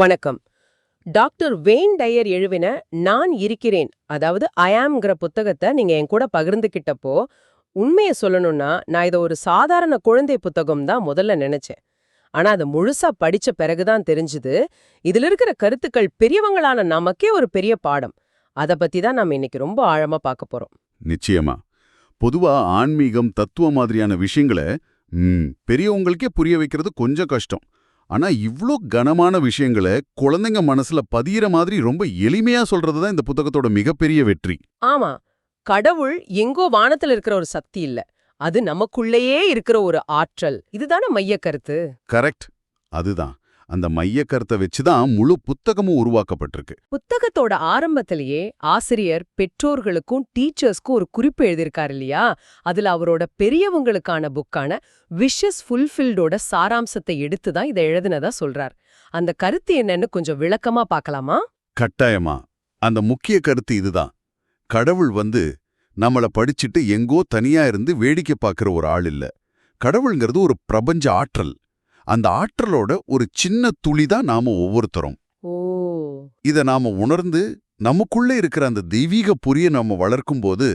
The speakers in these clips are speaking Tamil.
வணக்கம். டாக்டர் வெயின் டயர் எழுவின நான் இருக்கிறேன் அதாவது ஐ புத்தகத்தை நீங்க என் கூட பகிர்ந்துக்கிட்டப்போ உண்மையை சொல்லணும்னா நான் இதை ஒரு சாதாரண குழந்தை புத்தகம் தான் முதல்ல நினைச்சேன். ஆனா அதை முழுசா படிச்ச பிறகுதான் தெரிஞ்சுது. இதுல இருக்கிற கருத்துக்கள் பெரியவங்களான நமக்கே ஒரு பெரிய பாடம். அதை பத்தி தான் நாம இன்னைக்கு ரொம்ப ஆழமா பார்க்க போறோம். நிச்சயமா. பொதுவா ஆன்மீகம் தத்துவ மாதிரியான விஷயங்களை பெரியவங்களுக்கே புரிய வைக்கிறது கொஞ்சம் கஷ்டம். ஆனா இவ்ளோ கனமான விஷயங்களை குழந்தைங்க மனசுல பதியிற மாதிரி ரொம்ப எளிமையா சொல்றது தான் இந்த புத்தகத்தோட மிகப்பெரிய வெற்றி. ஆமா. கடவுள் எங்கோ வானத்துல இருக்கிற ஒரு சக்தி இல்ல. அது நமக்குள்ளேயே இருக்கிற ஒரு ஆற்றல். இதுதானே மைய கருத்து கரெக்ட். அதுதான். அந்த மைய கருத்தை வச்சு தான் முழு புத்தகமும் உருவாக்கப்பட்டிருக்கு. புத்தகத்தோட ஆரம்பத்திலேயே ஆசிரியர் பெற்றோர்களுக்கும் டீச்சர்ஸ்க்கும் ஒரு குறிப்பு எழுதியிருக்காரு இல்லையா? அதுல அவரோட பெரியவங்களுக்கான புக்கான விஷஸ் ஃபுல்ஃபில்டோட சாராம்சத்தை எடுத்து தான் இதை எழுதினதா சொல்றார். அந்த கருத்து என்னன்னு கொஞ்சம் விளக்கமா பார்க்கலாமா? கட்டாயமா. அந்த முக்கிய கருத்து இதுதான். கடவுள் வந்து நம்மள படிச்சுட்டு எங்கோ தனியா இருந்து வேடிக்கை பார்க்கிற ஒரு ஆள் இல்ல. கடவுள்ங்கிறது ஒரு பிரபஞ்ச ஆற்றல். அந்த ஆற்றலோட ஒரு சின்ன துளி தான் நாம ஒவ்வொருத்தரும். இத நாம உணர்ந்து நமக்குள்ள இருக்கிற அந்த தெய்வீக புரிய நம்ம வளர்க்கும்போது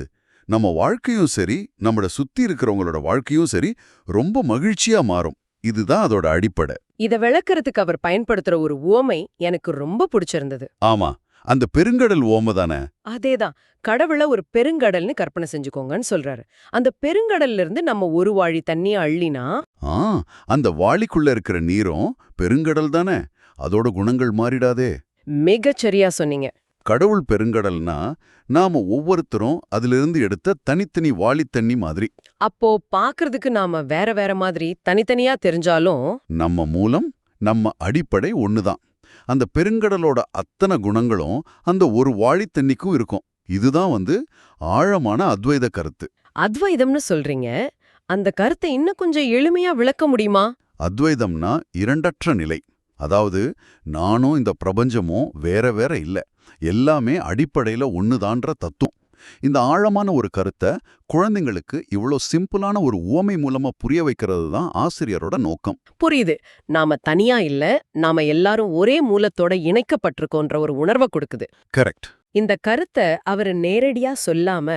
நம்ம வாழ்க்கையும் சரி நம்மள சுத்தி இருக்கிறவங்களோட வாழ்க்கையும் சரி ரொம்ப மகிழ்ச்சியா மாறும். இதுதான் அதோட அடிப்படை. இத விளக்கறதுக்கு அவர் பயன்படுத்துற ஒரு உவமை எனக்கு ரொம்ப பிடிச்சிருந்தது. ஆமா. அந்த பெருங்கடல் ஓம தானே? அதேதான். கடவுள ஒரு பெருங்கடல்னு கற்பனை செஞ்சுக்கோங்கன்னு சொல்றாரு. அந்த பெருங்கடல்ல இருந்து நம்ம ஒரு வாழி தண்ணிய அள்ளினா ஆ அந்த வாளிக்குள்ள இருக்கிற நீரும் பெருங்கடல் தானே? அதோட குணங்கள் மாறிடாதே. மிகச் சரியா சொன்னீங்க. கடவுள் பெருங்கடல்னா நாம ஒவ்வொருத்தரும் அதிலிருந்து எடுத்த தனித்தனி வாளித் தண்ணி மாதிரி. அப்போ பாக்குறதுக்கு நாம வேற வேற மாதிரி தனித்தனியா தெரிஞ்சாலும் நம்ம மூலம் நம்ம அடிப்படை ஒண்ணுதான். அந்த பெருங்கடலோட அத்தனை குணங்களும் அந்த ஒரு தண்ணிக்கும் இருக்கும். இதுதான் வந்து ஆழமான அத்வைத கருத்து. அத்வைதம்னு சொல்றீங்க. அந்த கருத்தை இன்னும் கொஞ்சம் எளிமையா விளக்க முடியுமா? அத்வைதம்னா இரண்டற்ற நிலை. அதாவது நானும் இந்த பிரபஞ்சமும் வேற வேற இல்ல. எல்லாமே அடிப்படையில ஒண்ணுதான்ற தத்துவம். இந்த ஆழமான ஒரு கருத்தை குழந்தைங்களுக்கு இவ்ளோ சிம்பிளான ஒரு உவமை மூலமா புரிய வைக்கிறது தான் ஆசிரியரோட நோக்கம். புரியுது. நாம தனியா இல்ல நாம எல்லாரும் ஒரே மூலத்தோட இணைக்கப்பட்டிருக்கோன்ற ஒரு உணர்வை கொடுக்குது. கரெக்ட். இந்த கருத்தை அவர் நேரடியா சொல்லாம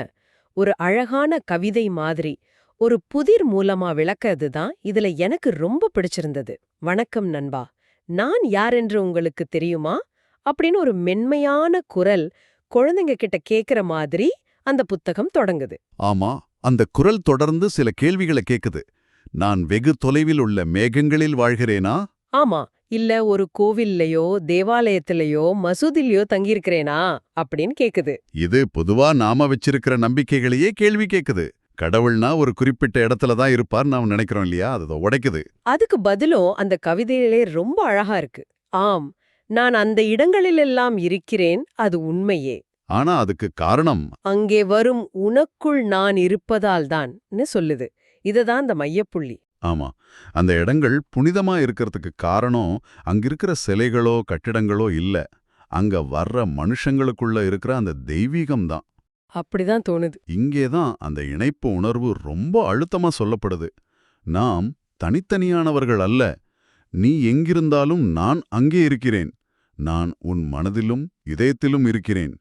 ஒரு அழகான கவிதை மாதிரி ஒரு புதிர் மூலமா விளக்கறது தான் இதுல எனக்கு ரொம்ப பிடிச்சிருந்தது. வணக்கம் நண்பா. நான் யாரென்று உங்களுக்கு தெரியுமா? அப்படின்னு ஒரு மென்மையான குரல் குழந்தைங்க கிட்ட கேக்குற மாதிரி அந்த புத்தகம் தொடங்குது. ஆமா அந்த குரல் தொடர்ந்து சில கேள்விகளை கேக்குது. நான் வெகு தொலைவில் உள்ள மேகங்களில் வாழ்கிறேனா? ஆமா இல்ல ஒரு கோவில்லையோ தேவாலயத்திலயோ மசூதிலயோ தங்கியிருக்கிறேனா? அப்படின்னு கேக்குது. இது பொதுவா நாம வச்சிருக்கிற நம்பிக்கைகளையே கேள்வி கேக்குது. கடவுள்னா ஒரு குறிப்பிட்ட இடத்துல தான் இருப்பார் நாம நினைக்கிறோம் இல்லையா? அதை உடைக்குது. அதுக்கு பதிலும் அந்த கவிதையிலே ரொம்ப அழகா இருக்கு. ஆம் நான் அந்த இடங்களிலெல்லாம் இருக்கிறேன் அது உண்மையே. ஆனா அதுக்கு காரணம்? அங்கே வரும் உனக்குள் நான் இருப்பதால்தான்னு சொல்லுது. இதுதான் அந்த மையப்புள்ளி. ஆமா. அந்த இடங்கள் புனிதமா இருக்கிறதுக்கு காரணம் அங்க இருக்கிற சிலைகளோ கட்டிடங்களோ இல்ல. அங்க வர்ற மனுஷங்களுக்குள்ள இருக்கிற அந்த தெய்வீகம் தான். அப்படிதான் தோணுது. இங்கேதான் அந்த இணைப்பு உணர்வு ரொம்ப அழுத்தமா சொல்லப்படுது. நாம் தனித்தனியானவர்கள் அல்ல. நீ எங்கிருந்தாலும் நான் அங்கே இருக்கிறேன். நான் உன் மனதிலும் இதயத்திலும் இருக்கிறேன்.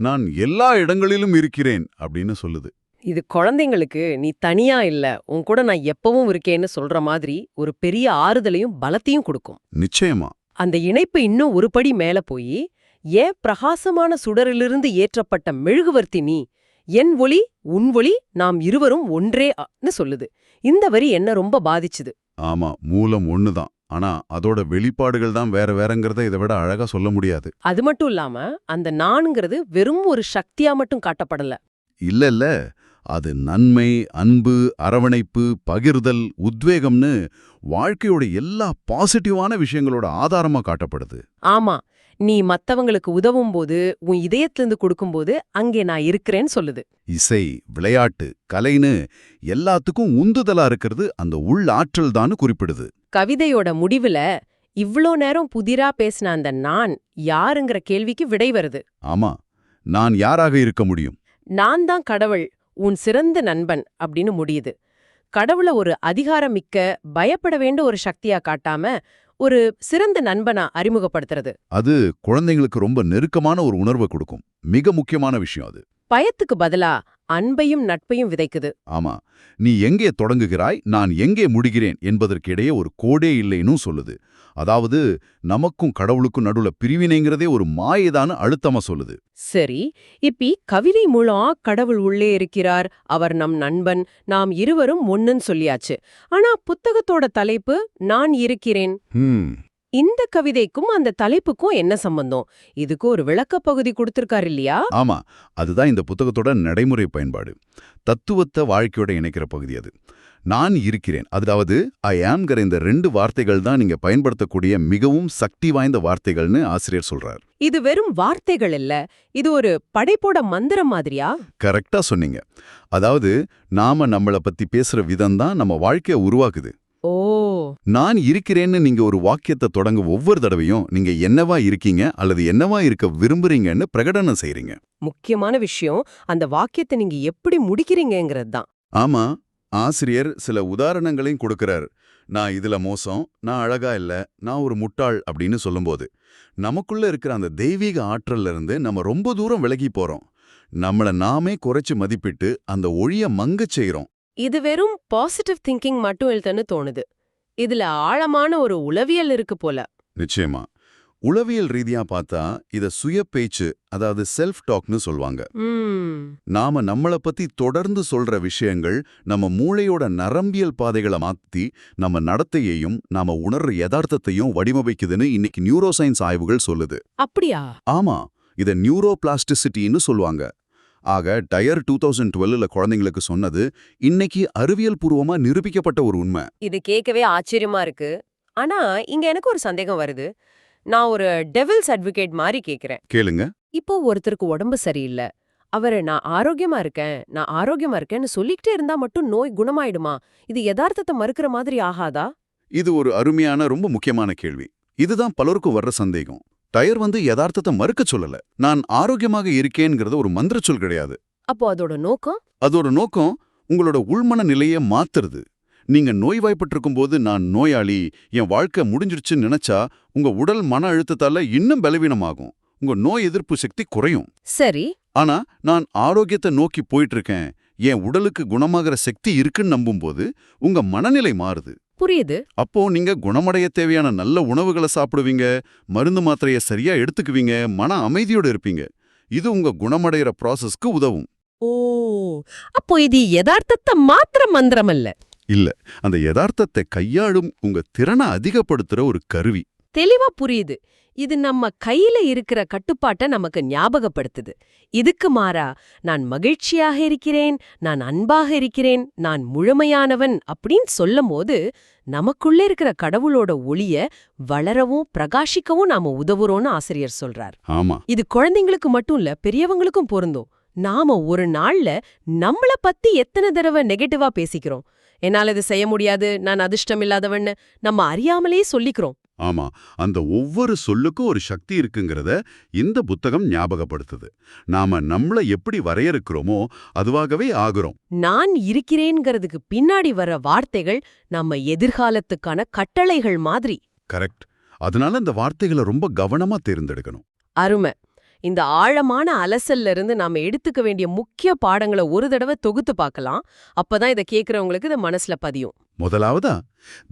நான் எல்லா இடங்களிலும் இருக்கிறேன் அப்படின்னு சொல்லுது. இது குழந்தைங்களுக்கு நீ தனியா இல்ல உன் கூட நான் எப்பவும் இருக்கேன்னு சொல்ற மாதிரி ஒரு பெரிய ஆறுதலையும் பலத்தையும் கொடுக்கும். நிச்சயமா. அந்த இணைப்பு இன்னும் ஒரு படி மேல போய் ஏன் பிரகாசமான சுடரிலிருந்து ஏற்றப்பட்ட மெழுகுவர்த்தி நீ? என் ஒளி உன் ஒளி நாம் இருவரும் ஒன்றே அ-ன்னு சொல்லுது. இந்த வரி என்ன ரொம்ப பாதிச்சுது. ஆமா மூலம் ஒண்ணுதான். ஆனா அதோட வெளிப்பாடுகள் தான் வேற வேறங்கிறத இதை விட அழகா சொல்ல முடியாது. அது மட்டும் இல்லாம அந்த நான்ங்கிறது வெறும் ஒரு சக்தியா மட்டும் காட்டப்படல. இல்ல இல்ல. அது நன்மை அன்பு அரவணைப்பு பகிர்தல் உத்வேகம்னு வாழ்க்கையோட எல்லா பாசிட்டிவான விஷயங்களோட ஆதாரமா காட்டப்படுது. ஆமா. நீ மத்தவங்களுக்கு உதவும் போது உன் இதயத்திலிருந்து கொடுக்கும்போது அங்கே நான் இருக்கிறேன்னு சொல்லுது. இசை விளையாட்டு கலைன்னு எல்லாத்துக்கும் உந்துதலா இருக்கிறது அந்த உள் ஆற்றல் தான் குறிப்பிடுது. கவிதையோட முடிவுல இவ்ளோ நேரம் புதிரா பேசின அந்த நான் யாருங்கிற கேள்விக்கு விடை வருது. ஆமா நான் யாராக இருக்க முடியும்? நான் தான் கடவுள் உன் சிறந்த நண்பன் அப்படின்னு முடியுது. கடவுள ஒரு அதிகாரமிக்க பயப்பட வேண்ட ஒரு சக்தியா காட்டாம ஒரு சிறந்த நண்பனா அறிமுகப்படுத்துறது. அது குழந்தைங்களுக்கு ரொம்ப நெருக்கமான ஒரு உணர்வை கொடுக்கும். மிக முக்கியமான விஷயம் அது. பயத்துக்கு பதிலா அன்பையும் நட்பையும் விதைக்குது. ஆமா. நீ எங்கே தொடங்குகிறாய் நான் எங்கே முடிகிறேன் என்பதற்கிடையே ஒரு கோடே இல்லைன்னு சொல்லுது. அதாவது நமக்கும் கடவுளுக்கும் நடுவுல பிரிவினைங்கிறதே ஒரு மாயைதான்னு அழுத்தமா சொல்லுது. சரி இப்பி கவிதை மூலம் கடவுள் உள்ளே இருக்கிறார் அவர் நம் நண்பன் நாம் இருவரும் ஒண்ணுன்னு சொல்லியாச்சு. ஆனா புத்தகத்தோட தலைப்பு நான் இருக்கிறேன். இந்த கவிதைக்கும் அந்த தலைப்புக்கும் என்ன சம்பந்தம்? இதுக்கு ஒரு விளக்கப் பகுதி கொடுத்திருக்காரு இல்லையா? ஆமா அதுதான் இந்த புத்தகத்தோட நடைமுறை பயன்பாடு. தத்துவத்தை வாழ்க்கையோட இணைக்கிற பகுதி அது. நான் இருக்கிறேன். அதாவது ஐ ஆம்கிற இந்த ரெண்டு வார்த்தைகள் தான் நீங்க பயன்படுத்தக்கூடிய மிகவும் சக்தி வாய்ந்த வார்த்தைகள்னு ஆசிரியர் சொல்றார். இது வெறும் வார்த்தைகள் இல்ல. இது ஒரு படைப்போட மந்திரம் மாதிரியா? கரெக்டா சொன்னீங்க. அதாவது நாம நம்மள பத்தி பேசுற விதம் தான் நம்ம வாழ்க்கைய உருவாக்குது. நான் இருக்கிறேன்னு நீங்க ஒரு வாக்கியத்தை தொடங்க ஒவ்வொரு தடவையும் நீங்க என்னவா இருக்கீங்க அல்லது என்னவா இருக்க விரும்புறீங்கன்னு பிரகடனம் செய்றீங்க. முக்கியமான விஷயம் அந்த வாக்கியத்தை நீங்க எப்படி முடிக்கிறீங்கங்கிறது தான். ஆமா ஆசிரியர் சில உதாரணங்களையும் கொடுக்கறார். நான் இதுல மோசம் நான் அழகா இல்ல நான் ஒரு முட்டாள் அப்படின்னு சொல்லும்போது நமக்குள்ள இருக்கிற அந்த தெய்வீக ஆற்றல்ல இருந்து நம்ம ரொம்ப தூரம் விலகி போறோம். நம்மள நாமே குறைச்சு மதிப்பிட்டு அந்த ஒழிய மங்கச் செய்றோம். இது வெறும் பாசிட்டிவ் திங்கிங் மட்டும் இல்லைன்னு தோணுது. இதுல ஆழமான ஒரு உளவியல் இருக்கு போல. நிச்சயமா. உளவியல் ரீதியா பார்த்தா இத சுய பேச்சு அதாவது செல்ஃப் டாக்னு சொல்வாங்க. ம். நாம நம்மள பத்தி தொடர்ந்து சொல்ற விஷயங்கள் நம்ம மூளையோட நரம்பியல் பாதைகளை மாத்தி நம்ம நடத்தையையும் நாம உணர்ற யதார்த்தத்தையும் வடிவமைக்குதுன்னு இன்னைக்கு நியூரோ சயின்ஸ் ஆய்வுகள் சொல்லுது. அப்படியா? ஆமா. இத நியூரோ பிளாஸ்டிசிட்டின்னு சொல்லுவாங்க ஆக டயர் டூ தௌசண்ட் டுவெல்ல குழந்தைங்களுக்கு சொன்னது இன்னைக்கு அறிவியல் பூர்வமா நிரூபிக்கப்பட்ட ஒரு உண்மை. இது கேட்கவே ஆச்சரியமா இருக்கு. ஆனா இங்க எனக்கு ஒரு சந்தேகம் வருது. நான் ஒரு டெவில்ஸ் அட்வொகேட் மாதிரி கேக்குறேன். கேளுங்க. இப்போ ஒருத்தருக்கு உடம்பு சரியில்லை. அவரு நான் ஆரோக்கியமா இருக்கேன் நான் ஆரோக்கியமா இருக்கேன்னு சொல்லிக்கிட்டே இருந்தா மட்டும் நோய் குணமாயிடுமா? இது யதார்த்தத்தை மறுக்கிற மாதிரி ஆகாதா? இது ஒரு அருமையான ரொம்ப முக்கியமான கேள்வி. இதுதான் பலருக்கும் வர்ற சந்தேகம். டயர் வந்து யதார்த்தத்தை மறுக்க சொல்லல. நான் ஆரோக்கியமாக இருக்கேங்கிறது ஒரு மந்திர சொல் கிடையாது. அப்போ அதோட நோக்கம்? அதோட நோக்கம் உங்களோட உள்மன நிலையை மாத்துறது. நீங்க நோய்வாய்ப்பட்டிருக்கும் போது நான் நோயாளி என் வாழ்க்கை முடிஞ்சிருச்சுன்னு நினைச்சா உங்க உடல் மன அழுத்தத்தால இன்னும் பலவீனமாகும். உங்க நோய் எதிர்ப்பு சக்தி குறையும். சரி. ஆனா நான் ஆரோக்கியத்தை நோக்கி போயிட்டு இருக்கேன் என் உடலுக்கு குணமாகிற சக்தி இருக்குன்னு நம்பும்போது உங்க மனநிலை மாறுது. புரியுது. அப்போ நீங்க குணமடைய தேவையான நல்ல உணவுகளை சாப்பிடுவீங்க மருந்து மாத்திரைய சரியா எடுத்துக்குவீங்க மன அமைதியோட இருப்பீங்க. இது உங்க குணமடைகிற ப்ராசஸ்க்கு உதவும். ஓ அப்போ இது யதார்த்தத்தை மாத்திர மந்திரம் அல்ல. இல்ல அந்த யதார்த்தத்தை கையாளும் உங்க திறனை அதிகப்படுத்துற ஒரு கருவி. தெளிவா புரியுது. இது நம்ம கையில இருக்கிற கட்டுப்பாட்டை நமக்கு ஞாபகப்படுத்துது. இதுக்கு மாறா நான் மகிழ்ச்சியாக இருக்கிறேன் நான் அன்பாக இருக்கிறேன் நான் முழுமையானவன் அப்படின்னு சொல்லும்போது நமக்குள்ள இருக்கிற கடவுளோட ஒளிய வளரவும் பிரகாசிக்கவும் நாம உதவுறோம்னு ஆசிரியர் சொல்றார். ஆமா. இது குழந்தைங்களுக்கு மட்டும் இல்ல பெரியவங்களுக்கும் பொருந்தும். நாம ஒரு நாள்ல நம்மள பத்தி எத்தனை தடவை நெகட்டிவா பேசிக்கிறோம்? என்னால இது செய்ய முடியாது நான் அதிர்ஷ்டம் இல்லாதவன்னு நம்ம அறியாமலே சொல்லிக்கிறோம். ஆமா அந்த ஒவ்வொரு சொல்லுக்கும் ஒரு சக்தி இருக்குங்கிறத இந்த புத்தகம் ஞாபகப்படுத்துது. நாம நம்மள எப்படி வரையறுக்கிறோமோ அதுவாகவே ஆகுறோம். நான் இருக்கிறேன்ங்கிறதுக்கு பின்னாடி வர வார்த்தைகள் நம்ம எதிர்காலத்துக்கான கட்டளைகள் மாதிரி. கரெக்ட். அதனால அந்த வார்த்தைகளை ரொம்ப கவனமா தேர்ந்தெடுக்கணும். அருமை. இந்த ஆழமான அலசல்ல இருந்து நாம எடுத்துக்க வேண்டிய முக்கிய பாடங்களை ஒரு தடவை தொகுத்து பார்க்கலாம். அப்பதான் இதை கேக்குறவங்களுக்கு இது மனசுல பதியும். முதலாவதா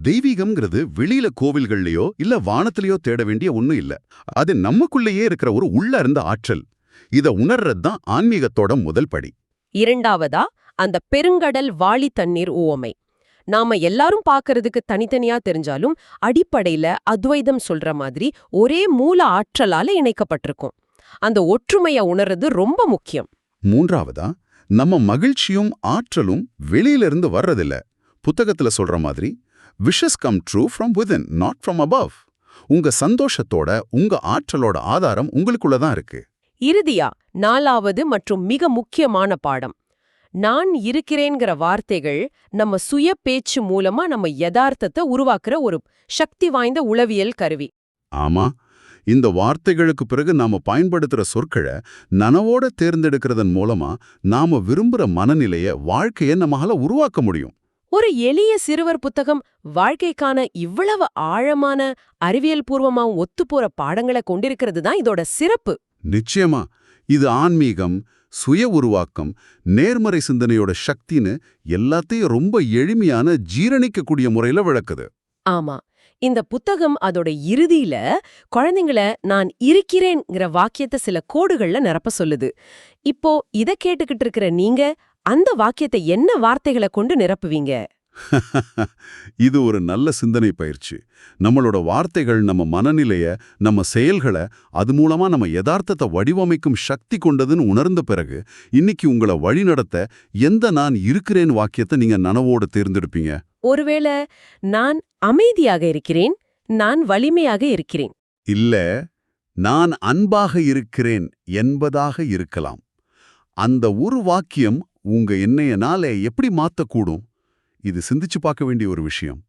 தெய்வீகம்ங்கிறது வெளியில கோவில்கள்லயோ இல்ல வானத்திலயோ தேட வேண்டிய ஒண்ணும் இல்ல. அது நமக்குள்ளேயே இருக்கிற ஒரு உள்ள இருந்த ஆற்றல். இத உணர்றது தான் ஆன்மீகத்தோட முதல் படி. இரண்டாவதா அந்த பெருங்கடல் வாளி தண்ணீர் உவமை நாம எல்லாரும் பார்க்கறதுக்கு தனித்தனியா தெரிஞ்சாலும் அடிப்படையில அத்வைதம் சொல்ற மாதிரி ஒரே மூல ஆற்றலால இணைக்கப்பட்டிருக்கும். அந்த ஒற்றுமைய உணர்றது ரொம்ப முக்கியம். மூன்றாவதா நம்ம மகிழ்ச்சியும் ஆற்றலும் வெளியில இருந்து வர்றதில்ல. புத்தகத்துல சொல்ற மாதிரி wishes come true from within not from above. உங்க சந்தோஷத்தோட உங்க ஆற்றலோட ஆதாரம் உங்களுக்குள்ள தான் இருக்கு. இறுதியா நாலாவது மற்றும் மிக முக்கியமான பாடம். நான் இருக்கிறேங்கிற வார்த்தைகள் நம்ம சுய பேச்சு மூலமா நம்ம யதார்த்தத்தை உருவாக்குற ஒரு சக்தி வாய்ந்த உளவியல் கருவி. ஆமா இந்த வார்த்தைகளுக்கு பிறகு நாம பயன்படுத்துற சொற்களை நனவோட தேர்ந்தெடுக்கிறதன் மூலமா நாம விரும்புற மனநிலைய வாழ்க்கைய நம்மால உருவாக்க முடியும். ஒரு எளிய சிறுவர் புத்தகம் வாழ்க்கைக்கான இவ்வளவு ஆழமான அறிவியல் பூர்வமாவும் ஒத்துப்போற பாடங்களை கொண்டிருக்கிறது தான் இதோட சிறப்பு. நிச்சயமா. இது ஆன்மீகம் சுய உருவாக்கம் நேர்மறை சிந்தனையோட சக்தின்னு எல்லாத்தையும் ரொம்ப எளிமையான ஜீரணிக்கக்கூடிய முறையில விளக்குது. ஆமா. இந்த புத்தகம் அதோட இறுதியில குழந்தைங்கள நான் இருக்கிறேன்ங்கிற வாக்கியத்தை சில கோடுகள்ல நிரப்ப சொல்லுது. இப்போ இத கேட்டுக்கிட்டு இருக்கிற நீங்க அந்த வாக்கியத்தை என்ன வார்த்தைகளை கொண்டு நிரப்புவீங்க? இது ஒரு நல்ல சிந்தனை பயிற்சி. நம்மளோட வார்த்தைகள் நம்ம மனநிலைய நம்ம செயல்களை அது மூலமா நம்ம யதார்த்தத்தை வடிவமைக்கும் சக்தி கொண்டதுன்னு உணர்ந்த பிறகு இன்னைக்கு உங்களை வழிநடத்த எந்த நான் இருக்கிறேன் வாக்கியத்தை நீங்க நனவோடு தேர்ந்தெடுப்பீங்க? ஒருவேளை நான் அமைதியாக இருக்கிறேன் நான் வலிமையாக இருக்கிறேன். இல்ல நான் அன்பாக இருக்கிறேன் என்பதாக இருக்கலாம். அந்த ஒரு வாக்கியம் உங்க எண்ணெயனால எப்படி மாத்தக்கூடும்? இது சிந்திச்சு பார்க்க வேண்டிய ஒரு விஷயம்.